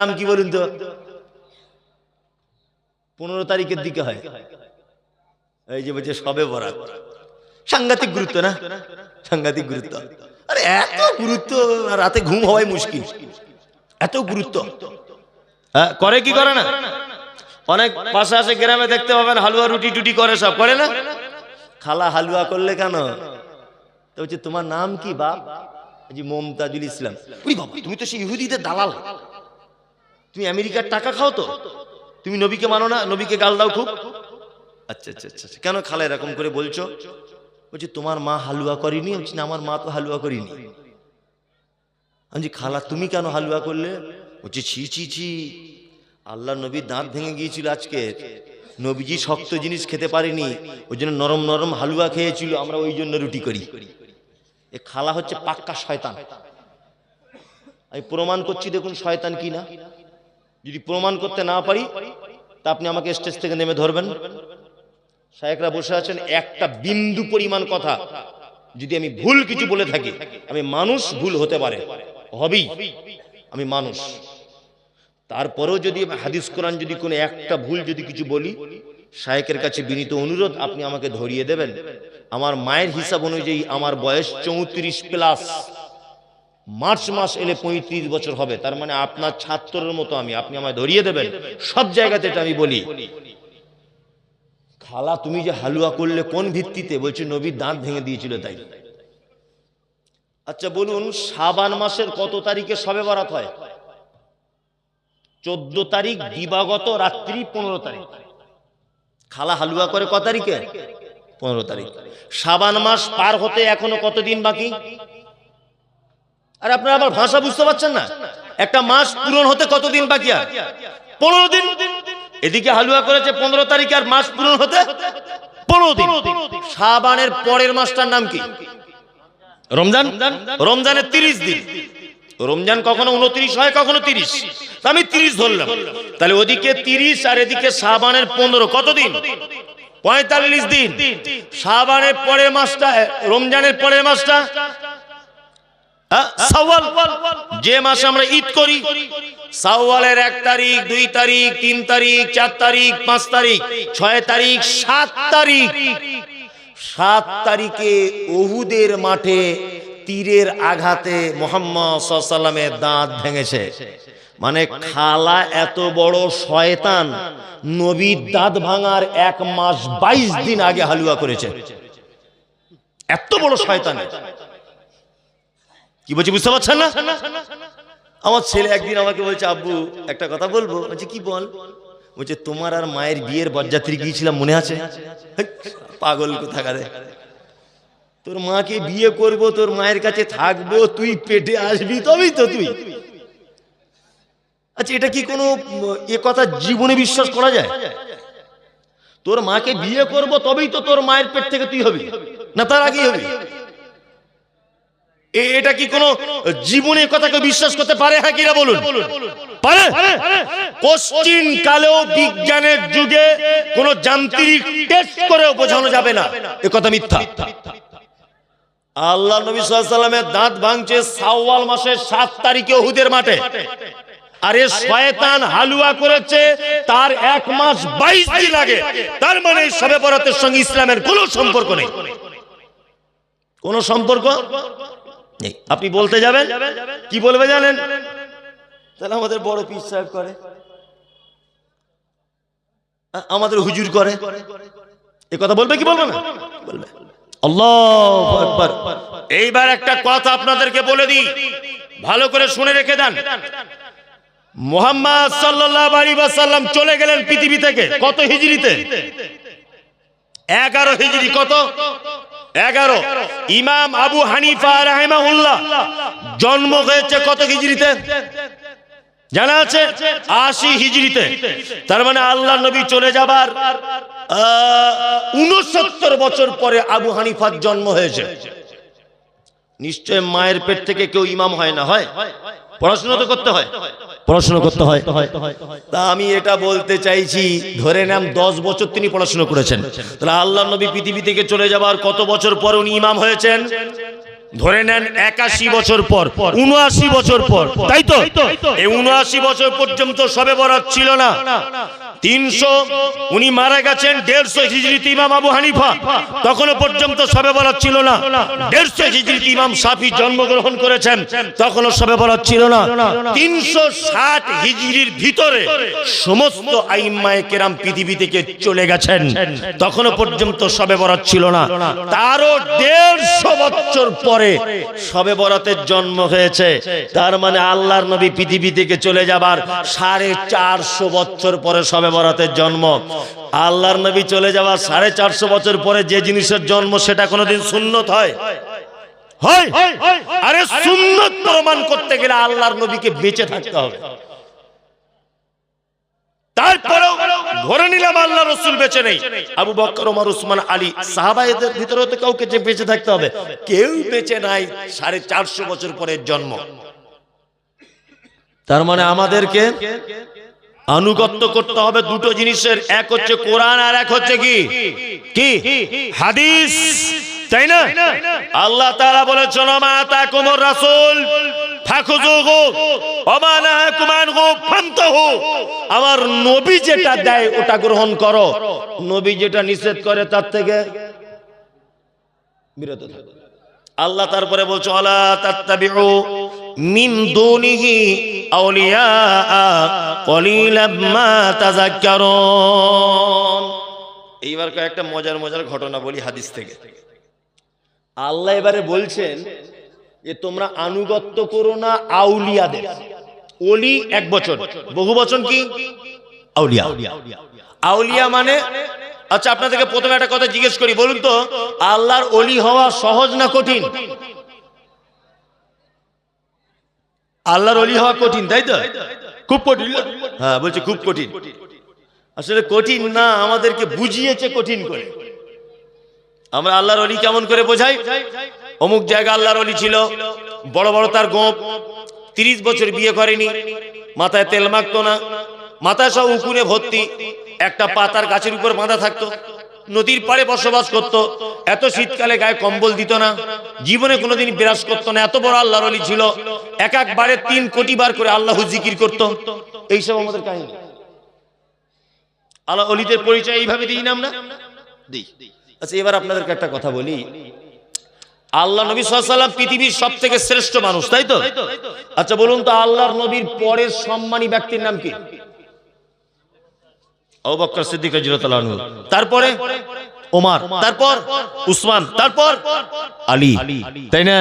নাম কি বলুন তো? পনেরো তারিখের দিকে হয়। এই যে বলছে সবে বরাত। সাংঘাতিক গুরুত্ব না? সাংঘাতিক গুরুত্ব। আরে এত গুরুত্ব রাতে ঘুম হওয়াই মুশকিল। এত গুরুত্ব। হ্যাঁ করে কি করে না? অনেক পাশে আসে গ্রামে দেখতে পাবেন হালুয়া রুটি টুটি করে সব করে না? খালা হালুয়া করলে কেন? তো বলছে তোমার নাম কি বাপ? মমতাজুল ইসলাম। তুমি তো সেই ইহুদিদের দালাল। তুমি আমেরিকার টাকা খাও তো? তুমি নবীকে মানো না নবীকে গাল দাও খুব। আচ্ছা আচ্ছা আচ্ছা আচ্ছা। কেন খালা এরকম করে বলছো? বলছি তোমার মা হালুয়া করেনি? বলছি, না আমার মা তো হালুয়া করিনি। আমি খালা তুমি কেন হালুয়া করলে? বলছি ছি ছি ছি। আল্লাহ নবীর দাঁত ভেঙে গিয়েছিল আজকে। নবীজি শক্ত জিনিস খেতে পারেনি। ওই জন্য নরম নরম হালুয়া খেয়েছিল। আমরা ওই জন্য রুটি করি। এ খালা হচ্ছে পাক্কা শয়তান। আমি প্রমাণ করছি দেখুন শয়তান কি না? যদি প্রমাণ করতে না পারি, তা আপনি আমাকে স্টেজ থেকে নেমে ধরবেন। শায়েকরা বসে আছেন, একটা বিন্দু পরিমাণ কথা। যদি আমি ভুল কিছু বলে থাকি, আমি মানুষ ভুল হতে পারে। হবেই। আমি মানুষ। তারপরেও যদি হাদিস কোরআন যদি কোনো একটা ভুল যদি কিছু বলি শায়েকের কাছে বিনীত অনুরোধ, আপনি আমাকে ধরিয়ে দেবেন। আমার মায়ের হিসাব অনুযায়ী আমার বয়স চৌত্রিশ প্লাস মার্চ মাস এলে পঁয়ত্রিশ বছর হবে। তার মানে আপনার ছাত্রের মতো আমি। আপনি আমায় ধরিয়ে দেবেন। সব জায়গাতে এটা আমি বলি। খালা, তুমি যে হালুয়া করলে কোন ভিত্তিতে? বলছে, নবীর দাঁত ভেঙে দিয়েছিল তাই। আচ্ছা বলুন সাবান মাসের কত তারিখে সবে বরাত হয়? চোদ্দ তারিখ, দিবাগত রাত্রি, পনেরো তারিখ। খালা, হালুয়া করে কত তারিখে? পনেরো তারিখ। সাবান মাস পার হতে এখনও কতদিন বাকি? আর আপনারা আবার ভাষা বুঝতে পারছেন না? একটা মাস পূরণ হতে কতদিন বাকি আর? পনেরো দিন। এদিকে হালুয়া করেছে পনেরো তারিখ আর মাস পূরণ হতে পনেরো দিন। সাবানের পরের মাসটার নাম কি? রমজান? রমজানের তিরিশ দিন। রমজান কখনো উনত্রিশ হয়, কখনো তিরিশ। আমি তিরিশ ধরলাম। তাহলে ওদিকে তিরিশ আর এদিকে সাবানের পনেরো। কতদিন? পঁয়তাল্লিশ দিন। সাবানের পরের মাসটা, রমজানের পরের মাসটা হ্যাঁ, যে মাসে আমরা ঈদ করি সাওয়ালের এক তারিখ দুই তারিখ তিন তারিখ চার তারিখ পাঁচ তারিখ ছয় তারিখ সাত তারিখ। সাত তারিখে ওহুদের মাঠে তীরের আঘাতে মোহাম্মদ সাল্লামের দাঁত ভেঙেছে। মানে খালা এত বড় শয়তান নবীর দাঁত ভাঙার এক মাস বাইশ দিন আগে হালুয়া করেছে। এত বড় শয়তান। কি বলছি, বুঝতে পারছেন না? আমার ছেলে একদিন আমাকে বলছে, আব্বু, একটা কথা বলব? বলছে, কি বল? বলছে, তোমার আর মায়ের বিয়ের বরযাত্রী গিয়েছিলাম মনে আছে? পাগল কোথাকারে। তোর মাকে বিয়ে করব, তোর মায়ের কাছে থাকব, তুই পেটে আসবি, তবেই তো তুই। আচ্ছা এটা কি কোনো এ কথা জীবনে বিশ্বাস করা যায়? তোর মাকে বিয়ে করব, তবেই তো তোর মায়ের পেট থেকে তুই হবি। না, তার আগেই হবি। এটা কি কোনো জীবনে এ কথাকে বিশ্বাস করতে পারে? হ্যাঁ কিনা বলুন। পারে? পশ্চিম কালেও বিজ্ঞানের যুগে কোন যান্ত্রিক টেস্ট করেও বোঝানো যাবে না। এ কথা মিথ্যা। আল্লাহ নবী সাল্লামের দাঁত ভাঙছে সাওয়াল মাসের সাত তারিখে ওহুদের মাঠে। আরে শয়তান হালুয়া করেছে, তার এক মাস বাইশ দিন লাগে তার মানে সবে বরাতের সঙ্গে ইসলামের কোনো সম্পর্ক নেই। কোনো সম্পর্ক? আপনি বলতে যাবেন? কি বলবে জানেন? তাহলে আমাদের বড় পীর সাহেব করে। আমাদের হুজুর করে। এ কথা বলবে কি বলবে না? বলবে। আল্লাহ এইবার একটা কথা আপনাদেরকে বলে দিই। ভালো করে শুনে রেখে দেন। মোহাম্মদ সাল্লাল্লাহু আলাইহি চলে গেলেন পৃথিবী থেকে। কত হিজরিতে এগারো হিজরি কত? এগারো, ইমাম আবু হানিফা রাহেমাহুল্লাহ। জন্ম হয়েছে কত হিজরিতে জানা আছে? আশি হিজরিতে তার মানে আল্লাহ নবী চলে যাবার উনসত্তর বছর পরে আবু হানিফার জন্ম হয়েছে। নিশ্চয় মায়ের পেট থেকে কেউ ইমাম হয় না, হয়? পড়াশোনা তো করতে হয়। পড়াশোনা করতে হয়। তা আমি এটা বলতে চাইছি ধরে নাম দশ বছর তিনি পড়াশোনা করেছেন। তাহলে আল্লাহ নবী পৃথিবী থেকে চলে যাবার কত বছর পর উনি ইমাম হয়েছেন? ধরে নেন একাশি বছর পর উনআশি বছর পর। তাই তো? এই উনআশি বছর পর্যন্ত সবে বরাদ ছিল না। তিনশো, উনি মারা গেছেন দেড়শো হিজড়িতে ইমাম আবু হানিফা। তখনও পর্যন্ত সবে বরাত ছিল না। দেড়শো হিজড়িতে ইমাম সাফি জন্মগ্রহণ করেছেন, তখনও সবে বরাত ছিল না। তিনশো ষাট হিজড়ির ভিতরে সমস্ত আইম্মায় কেরাম পৃথিবী থেকে চলে গেছেন, তখনও পর্যন্ত সবে বরাত ছিল না। তারও দেড়শো বছর পরে সবে বরাতের জন্ম হয়েছে। তার মানে আল্লাহর নবী পৃথিবী থেকে চলে যাবার সাড়ে চারশো বছর পরে সবে বরাতের জন্ম। আল্লাহর নবী চলে যাবার সাড়ে চারশো বছর পরে যে জিনিসের জন্ম সেটা কোনোদিন সুন্নত হয়? আরে সুন্নত প্রমাণ করতে গেলে আল্লাহর নবীকে বেঁচে থাকতে হবে। ধরে নিলাম আল্লাহ বেঁচে নেই। আবু আলী ভিতরে কাউকে বেঁচে থাকতে হবে। কেউ বেঁচে নাই সাড়ে চারশো বছর জন্ম। তার মানে আমাদেরকে আনুগত্য করতে হবে দুটো জিনিসের, এক হচ্ছে কোরআন আর এক হচ্ছে কি? কি? হাদিস। তাই না? আল্লাহ তাআলা বলেছেন মা তাকুমুর রাসূল ফাখুযুহু ওয়া মা নাহাকুম আনহু ফান্তাহু আমার নবী যেটা দেয়, ওটা গ্রহণ করো। নবী যেটা নিষেধ করে, তার থেকে বিরত থাকো। আল্লাহ তারপরে বলছে আলা তাত্তাবিউ মিন দুনিহি আউলিয়া কলিলাম মা তাযাক্কারুন। এইবার কয়েকটা মজার মজার ঘটনা বলি হাদিস থেকে। আল্লাহ এবারে বলছেন যে তোমরা আনুগত্য করো না আউলিয়াদের। ওলি এক বছর বহু বচন কি? আউলিয়া। আউলিয়া মানে আচ্ছা আপনাদেরকে প্রথমে একটা কথা জিজ্ঞেস করি বলুন তো আল্লাহর অলি হওয়া সহজ না কঠিন? আল্লাহর অলি হওয়া কঠিন, তাই তো? খুব কঠিন। হ্যাঁ বলছে খুব কঠিন। আসলে কঠিন না, আমাদেরকে বুঝিয়েছে কঠিন করে। আমরা আল্লাহর অলি কেমন করে বোঝাই? অমুক জায়গা আল্লাহর অলি ছিল, বড় বড় তার গোপ, তিরিশ বছর বিয়ে করেনি, মাথায় তেল মাখতো না, মাথায় সব উকুনে ভর্তি, একটা পাতার গাছের উপর বাঁধা থাকতো। নদীর পাড়ে বসবাস করত। এত শীতকালে গায়ে কম্বল দিত না। জীবনে কোনোদিন বিরাজ করতো না। এত বড় আল্লাহর অলি ছিল। এক একবারে তিন কোটি বার করে আল্লাহ জিকির করত। এইসব আমাদের কাহিনী। আল্লাহ অলিদের পরিচয় এইভাবে দিই না আমরা? দিই। আচ্ছা এবার আপনাদেরকে একটা কথা বলি। আল্লাহ নবী সাল্লাম পৃথিবীর সব থেকে শ্রেষ্ঠ মানুষ, তাই তো? আচ্ছা বলুন তো আল্লাহর নবীর পরের সম্মানী ব্যক্তির নাম কি? তারপরে ওমর। তারপর উসমান। তারপর আলী। তাই না?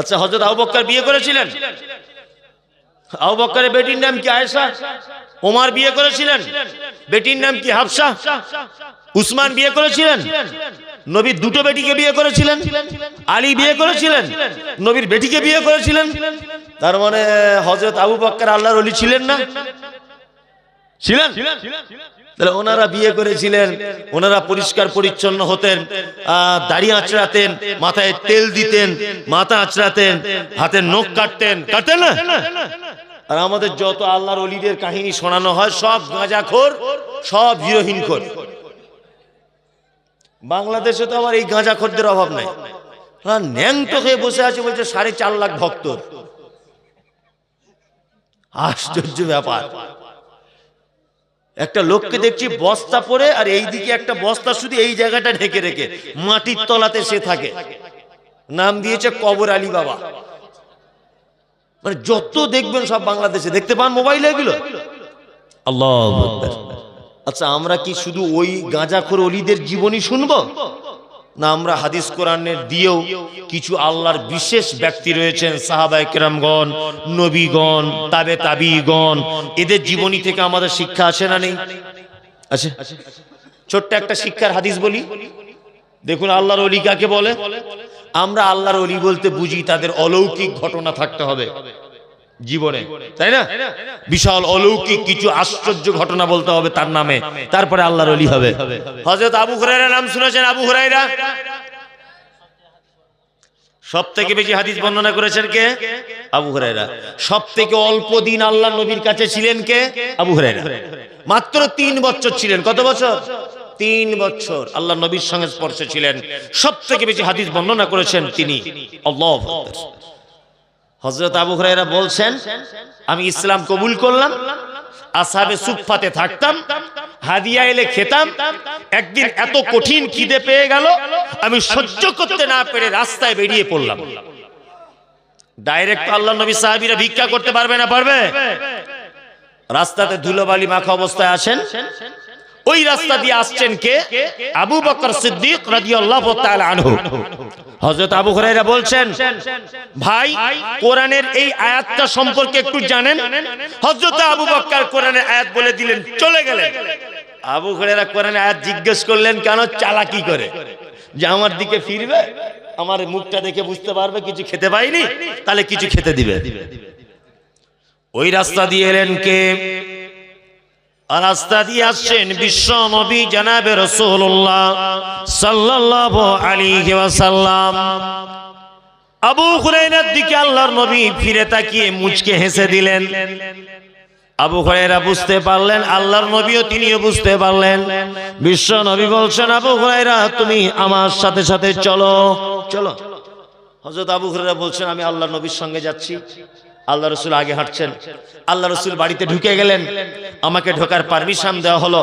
আচ্ছা হযরত আবু বিয়ে করেছিলেন? আবু বেটির নাম কি আয়েশা? ওমর বিয়ে করেছিলেন? বেটির নাম কি হাফসা? উসমান বিয়ে করেছিলেন? নবীর দুটো বেটিকে বিয়ে করেছিলেন? আলী বিয়ে করেছিলেন? নবীর বেটিকে বিয়ে করেছিলেন? তার মানে হযরত আবু বকর আল্লাহর অলি ছিলেন না? ছিলেন? তাহলে ওনারা বিয়ে করেছিলেন ওনারা পরিষ্কার পরিচ্ছন্ন হতেন দাড়ি আঁচড়াতেন মাথায় তেল দিতেন মাথা আঁচড়াতেন হাতে নখ কাটতেন। কাটতেন না? আর আমাদের যত আল্লাহর অলিদের কাহিনী শোনানো হয় সব গাঁজাখোর সব হিরোহিন খোর। বাংলাদেশে তো আবার এই গাঁজাখোরদের অভাব নাই। ন্যাংটো হয়ে বসে আছে বলছে সাড়ে চার লাখ ভক্ত আশ্চর্য ব্যাপার। একটা লোককে দেখছি বস্তা পরে আর এই দিকে একটা বস্তা শুধু এই জায়গাটা ঢেকে রেখে মাটির তলাতে সে থাকে। নাম দিয়েছে কবর আলী বাবা। মানে যত দেখবেন সব বাংলাদেশে দেখতে পান মোবাইলে এগুলো? আল্লাহ আচ্ছা আমরা কি শুধু ওই গাঁজাখোর অলিদের জীবনী শুনব? না, আমরা হাদিস কোরআনের দিয়েও কিছু আল্লাহর বিশেষ ব্যক্তি রয়েছেন সাহাবায়ে কেরামগণ, নবীগণ, তাবে তাবিগণ। এদের জীবনী থেকে আমাদের শিক্ষা আসে না নেই? আছে ছোট্ট একটা শিক্ষার হাদিস বলি। দেখুন, আল্লাহর অলি কাকে বলে? আমরা আল্লাহর অলি বলতে বুঝি তাদের অলৌকিক ঘটনা থাকতে হবে। জীবনে। তাই না? বিশাল অলৌকিক কিছু আশ্চর্য ঘটনা বলতে হবে তার নামে। তারপরে আল্লাহর অলি হবে। হযরত আবু হুরায়রা নাম শুনেছেন আবু হুরায়রা? সব থেকে বেশি হাদিস বর্ণনা করেছেন কে? আবু হুরায়রা। সব থেকে অল্প দিন আল্লাহ নবীর কাছে ছিলেন কে? আবু হুরায়রা। মাত্র তিন বছর ছিলেন। কত বছর? তিন বছর আল্লাহ নবীর সঙ্গে স্পর্শে ছিলেন। সব থেকে বেশি হাদিস বর্ণনা করেছেন তিনি। আল্লাহ হজরত আবু হুরায়রা বলছেন, আমি ইসলাম কবুল করলাম, আসাবে সুফাতে থাকতাম, হাদিয়া এলে খেতাম, একদিন এত কঠিন খিদে পেয়ে গেল, আমি সহ্য করতে না পেরে রাস্তায় বেরিয়ে পড়লাম। ডাইরেক্ট আল্লাহ নবী সাহাবীরা ভিক্ষা করতে পারবে না, পারবে? রাস্তাতে ধুলোবালি মাখা অবস্থায় আছেন ওই রাস্তা দিয়ে আসছেন কে? আবু বকর সিদ্দিক তাআলা আনহু। আবু হুরায়রা বলছেন, ভাই, কোরআনের এই আয়াতটা সম্পর্কে একটু জানেন? হযরত আবু বকর কোরআনের আয়াত বলে দিলেন, চলে গেলেন। আবু হুরায়রা কোরআনের আয়াত জিজ্ঞেস করলেন, কেন চালাকি করে? যে, আমার দিকে ফিরবে, আমার মুখটা দেখে বুঝতে পারবে, কিছু খেতে পাইনি, তাহলে কিছু খেতে দিবে। ওই রাস্তা দিয়ে এলেন কে? রাস্তা দিয়ে আসছেন বিশ্ব নবী জানাবে রসুল্লাহ সাল্লাল্লাহু আলাইহি সাল্লাম আবু হুরায়রার দিকে আল্লাহর নবী ফিরে তাকিয়ে মুচকে হেসে দিলেন। আবু হুরায়রা বুঝতে পারলেন, আল্লাহর নবীও তিনিও বুঝতে পারলেন। বিশ্ব নবী বলছেন, আবু হুরায়রা, তুমি আমার সাথে সাথে চলো। চলো। হযরত আবু হুরায়রা বলছেন, আমি আল্লাহর নবীর সঙ্গে যাচ্ছি। আল্লাহ রসুল আগে হাঁটছেন। আল্লাহ রসুল বাড়িতে ঢুকে গেলেন। আমাকে ঢোকার পারমিশন দেওয়া হলো।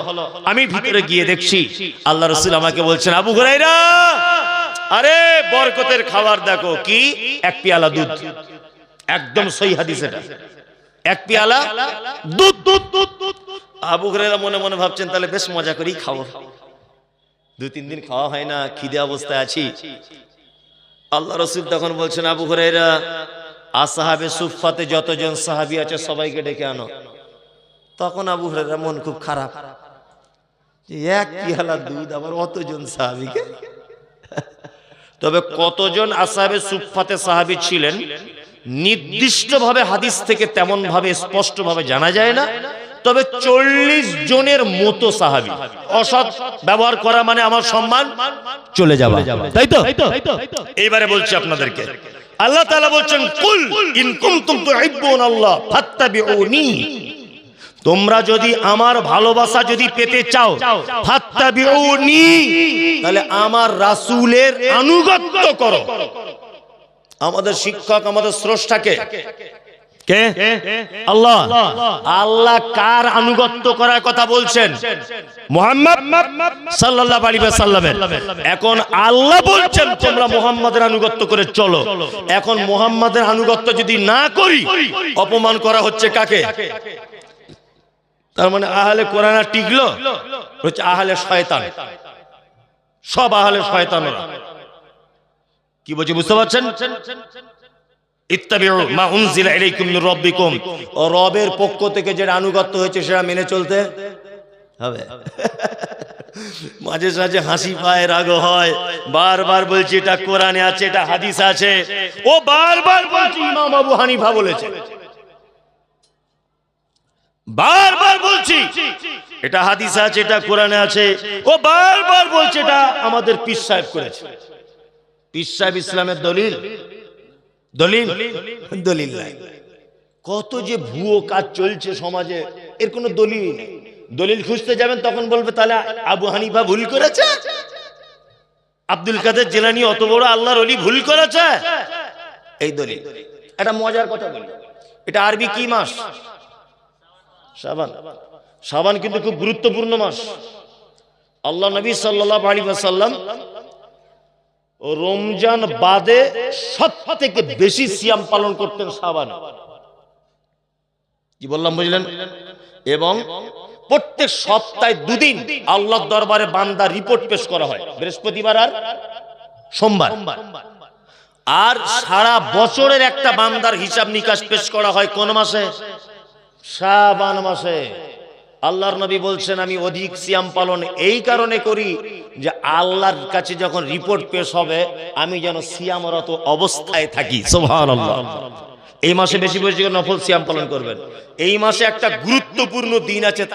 আমি ভিতরে গিয়ে দেখছি আল্লাহ রসুল আমাকে বলছেন, আবু ঘুরাইরা আরে বরকতের খাবার দেখো। কি? এক পেয়ালা দুধ। একদম সই হাদিস এটা। এক পেয়ালা দুধ। দুধ দুধ দুধ আবু ঘুরাইরা মনে মনে ভাবছেন, তাহলে বেশ মজা করেই খাব। দু তিন দিন খাওয়া হয় না, খিদে অবস্থায় আছি। আল্লাহ রসুল তখন বলছেন, আবু হুরায়রা আসাহাবে সুফাতে যতজন সাহাবি আছে সবাইকে ডেকে আনো। তখন আবু হুরায়রা মন খুব খারাপ। এক পিয়ালা দুধ আবার অতজন সাহাবিকে? তবে কতজন আসাহাবে সুফাতে সাহাবি ছিলেন নির্দিষ্টভাবে হাদিস থেকে তেমন ভাবে স্পষ্ট জানা যায় না। তবে চল্লিশ জনের মতো সাহাবি। অসৎ ব্যবহার করা মানে আমার সম্মান চলে যাওয়া। তাই তো? এইবারে বলছি আপনাদেরকে আল্লাহ তালা বলছেন, কুল ইন কুনতুম তুহিব্বুন আল্লাহ, ফাত্তাবিউনি। তোমরা যদি আমার ভালোবাসা যদি পেতে চাও, ফাত্তাবিউনি, তাহলে আমার রাসূলের আনুগত্য করো। আমাদের শিক্ষক, আমাদের স্রষ্টাকে কে? আল্লাহ। আল্লাহ। কার আনুগত্য করার কথা বলছেন? মোহাম্মদ সাল্লাল্লাহু আলাইহি ওয়াসাল্লামের। এখন আল্লাহ বলছেন তোমরা মোহাম্মদের আনুগত্য করে চলো। এখন মোহাম্মদের আনুগত্য যদি না করি অপমান করা হচ্ছে কাকে? তার মানে আহলে কোরআন টিকলো? হচ্ছে আহলে শয়তান। সব আহলে শয়তানরা। কি বলছি বুঝতে পারছেন? ইত্তাবিউ মা উনজিলা ইলাইকুম মির রাব্বিকুম। ও রবের পক্ষ থেকে যেটা আনুগত্য হয়েছে সেটা মেনে চলতে হবে। মাঝে সাঝে হাসি পায়, রাগ হয়। বারবার বলছি, এটা কোরআনে আছে, এটা হাদিস আছে। ও বারবার বলছি, ইমাম আবু হানিফা বলেছে। বারবার বলছি, এটা হাদিস আছে, এটা কোরআনে আছে। ও বারবার বলছে, এটা আমাদের পীর সাহেব করেছে। পীর সাহেব ইসলামের দলিল। দলিল? দলিল। নাই। কত যে ভুয়ো কাজ চলছে সমাজে এর কোনো দলিল নেই। দলিল খুঁজতে যাবেন তখন বলবে তাহলে আবু হানিফা ভুল করেছে? আব্দুল কাদের জেলানি অত বড় আল্লাহর অলি ভুল করেছে? এই দলিল। এটা মজার কথা বলি। এটা আরবি কি মাস? শাবান শাবান কিন্তু খুব গুরুত্বপূর্ণ মাস। আল্লাহ নবী সাল্লাল্লাহু আলাইহি ওয়াসাল্লাম রমজান বাদে সব থেকে বেশি সিয়াম পালন করতেন সাবান। কি বললাম, বুঝলেন? এবং প্রত্যেক সপ্তাহে দুদিন আল্লাহ দরবারে বান্দা রিপোর্ট পেশ করা হয়। বৃহস্পতিবার আর সোমবার। আর সারা বছরের একটা বান্দার হিসাব নিকাশ পেশ করা হয় কোন মাসে? শাবান মাসে। আল্লাহর নবী বলছেন, আমি অধিক সিয়াম পালন এই কারণে করি যে আল্লাহর কাছে যখন রিপোর্ট পেশ হবে, আমি যেন সিয়ামরত অবস্থায় থাকি। সুবহানাল্লাহ। এই মাসে বেশি বেশি নফল সিয়াম পালন করবেন। এই মাসে একটা গুরুত্বপূর্ণ দিন আছে